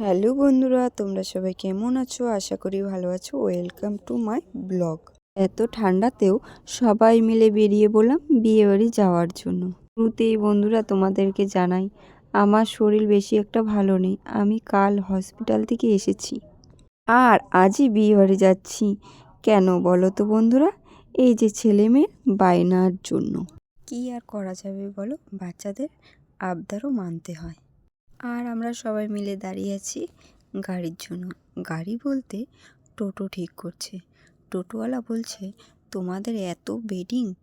Hello বন্ধুরা, তোমরা সবাই কেমন আছো? আশা করি ভালো আছো। ওয়েলকাম টু মাই ব্লগ এত ঠান্ডাতেও সবাই মিলে বেরিয়ে বললাম বিয়েবাড়ি যাওয়ার জন্য। শুরুতেই বন্ধুরা তোমাদেরকে জানাই, আমার শরীর বেশি একটা ভালো নেই। আমি কাল হসপিটাল থেকে এসেছি। আর আজই বিয়েবাড়ি যাচ্ছি। কেন বলো তো বন্ধুরা? এই যে ছেলে মেয়ের বায়নার জন্য। কি আর করা যাবে বলো? বাচ্চাদের আবদারও মানতে হয়। আর আমরা সবাই মিলে দাঁড়িয়ে আছি গাড়ির জন্য। গাড়ি বলতে টোটো ঠিক করছে। টোটোওয়ালা বলছে, তোমাদের এত বেডিং?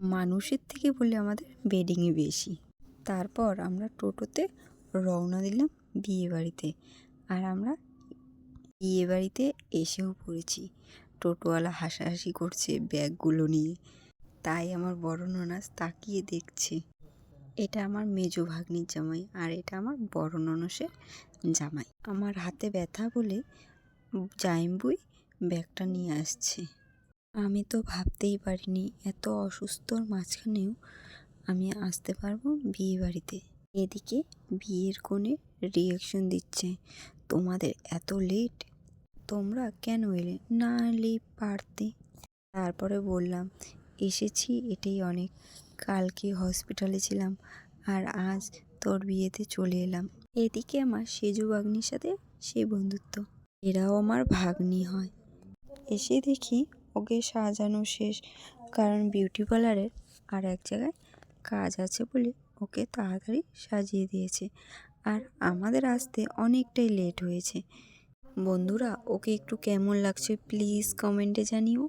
মানুষের থেকে বলে আমাদের বেডিংই বেশি। তারপর আমরা টোটোতে রওনা দিলাম বিয়ে বাড়িতে। আর আমরা বিয়ে বাড়িতে এসেও পড়েছি। টোটোওয়ালা হাসাহাসি করছে ব্যাগগুলো নিয়ে। তাই আমার বড় ননাস তাকিয়ে দেখছে। এটা আমার মেজো ভাগ্নির জামাই আর এটা আমার বড় ননসের জামাই। আমার হাতে ব্যথা বলে জাইম্বুই ব্যাগটা নিয়ে আসছে। আমি তো ভাবতেই পারিনি, এত অসুস্থর মাঝখানেও আমি আসতে পারব বিয়ে বাড়িতে। এদিকে বিয়ের কোণে রিয়াকশন দিচ্ছে, তোমাদের এত লেট তোমরা কেন এলে? না এলেই পারতে। তারপরে বললাম, এসেছি এটাই অনেক কালকে হসপিটালে ছিলাম আর আজ তোর বিয়েতে চলে এলাম। এদিকে আমার সেজু ভাগ্নির সাথে সে বন্ধুত্ব। এরাও আমার ভাগ্নি হয়। এসে দেখি ওকে সাজানো শেষ, কারণ বিউটি পার্লারের আর এক জায়গায় কাজ আছে বলে ওকে তাড়াতাড়ি সাজিয়ে দিয়েছে। আর আমাদের আসতে অনেকটাই লেট হয়েছে। বন্ধুরা, ওকে একটু কেমন লাগছে? প্লিজ কমেন্টে জানিও।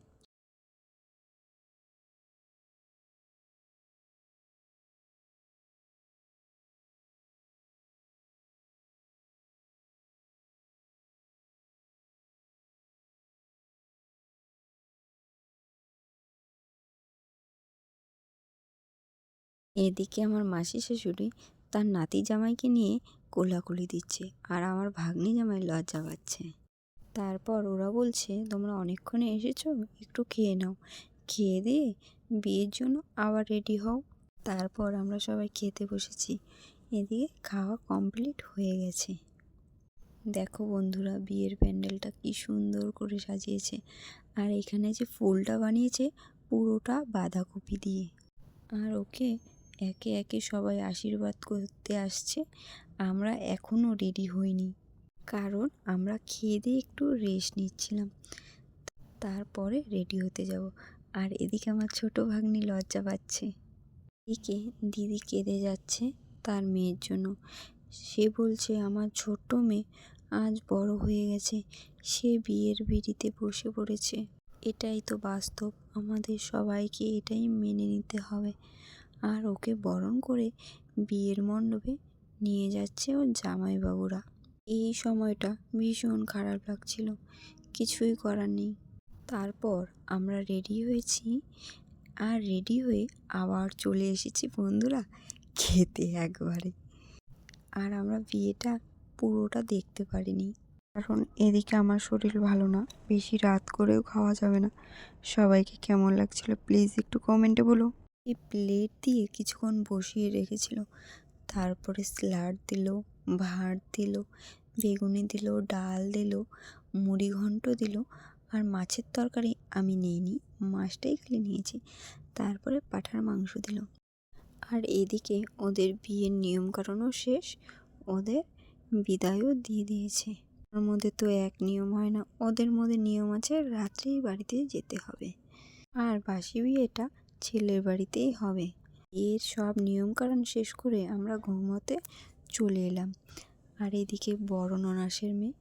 এদিকে আমার মাসি শাশুড়ি তার নাতি জামাইকে নিয়ে কোলাকুলি দিচ্ছে আর আমার ভাগ্নি জামাই লজ্জা পাচ্ছে। তারপর ওরা বলছে, তোমরা অনেকক্ষণে এসেছ, একটু খেয়ে নাও। খেয়ে দিয়ে বিয়ের জন্য আবার রেডি হও। তারপর আমরা সবাই খেতে বসেছি। এদিকে খাওয়া কমপ্লিট হয়ে গেছে। দেখো বন্ধুরা, বিয়ের প্যান্ডেলটা কি সুন্দর করে সাজিয়েছে। আর এখানে যে ফুলটা বানিয়েছে, পুরোটা বাঁধাকপি দিয়ে। আর ওকে একে একে সবাই আশীর্বাদ করতে আসছে। আমরা এখনও রেডি হইনি। কারণ আমরা খেয়ে দিয়ে একটু রেস্ট নিচ্ছিলাম। তারপরে রেডি হতে যাব। আর এদিকে আমার ছোট ভাগ্নি লজ্জা পাচ্ছে। এদিকে দিদি কেঁদে যাচ্ছে তার মেয়ের জন্য। সে বলছে, আমার ছোট্ট মেয়ে আজ বড় হয়ে গেছে। সে বিয়ের বিড়িতে বসে পড়েছে। এটাই তো বাস্তব। আমাদের সবাইকে এটাই মেনে নিতে হবে। আর ওকে বরণ করে বিয়ের মণ্ডপে নিয়ে যাচ্ছে ওর জামাইবাবুরা। এই সময়টা ভীষণ খারাপ লাগছিল, কিছুই করার নেই। তারপর আমরা রেডি হয়েছি আর রেডি হয়ে আবার চলে এসেছি বন্ধুরা খেতে একবারে। আর আমরা বিয়েটা পুরোটা দেখতে পারিনি। কারণ এদিকে আমার শরীর ভালো না, বেশি রাত করেও খাওয়া যাবে না। সবাইকে কেমন লাগছিল প্লিজ একটু কমেন্টে বলো। এই প্লেট দিয়ে কিছুক্ষণ বসিয়ে রেখেছিল। তারপরে স্যালাড দিল, ভাত দিল, বেগুনি দিল, ডাল দিল, মুড়ি ঘন্ট দিল আর মাছের তরকারি আমি নিইনি, মাছটাই খালি নিয়েছি। তারপরে পাঁঠার মাংস দিল। আর এদিকে ওদের বিয়ের নিয়মকানুনও শেষ, ওদের বিদায়ও দিয়ে দিয়েছে। ওর মধ্যে তো এক নিয়ম হয় না, ওদের মধ্যে নিয়ম আছে রাত্রেই বাড়িতে যেতে হবে। আর বাসি বিয়েটা ছেলের বাড়িতেই হবে। এর সব নিয়মকানুন শেষ করে আমরা ঘুমোতে চলে এলাম। আর এদিকে বড় ননাসের মেয়ে,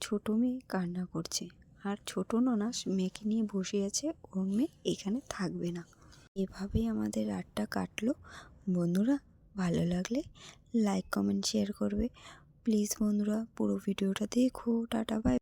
ছোটো মেয়ে কান্না করছে। আর ছোট ননাস মেয়েকে নিয়ে বসে আছে, ওর মেয়ে এখানে থাকবে না। এভাবেই আমাদের রাতটা কাটলো। বন্ধুরা, ভালো লাগলে লাইক কমেন্ট শেয়ার করবে। প্লিজ বন্ধুরা, পুরো ভিডিওটা দেখো। Tata bye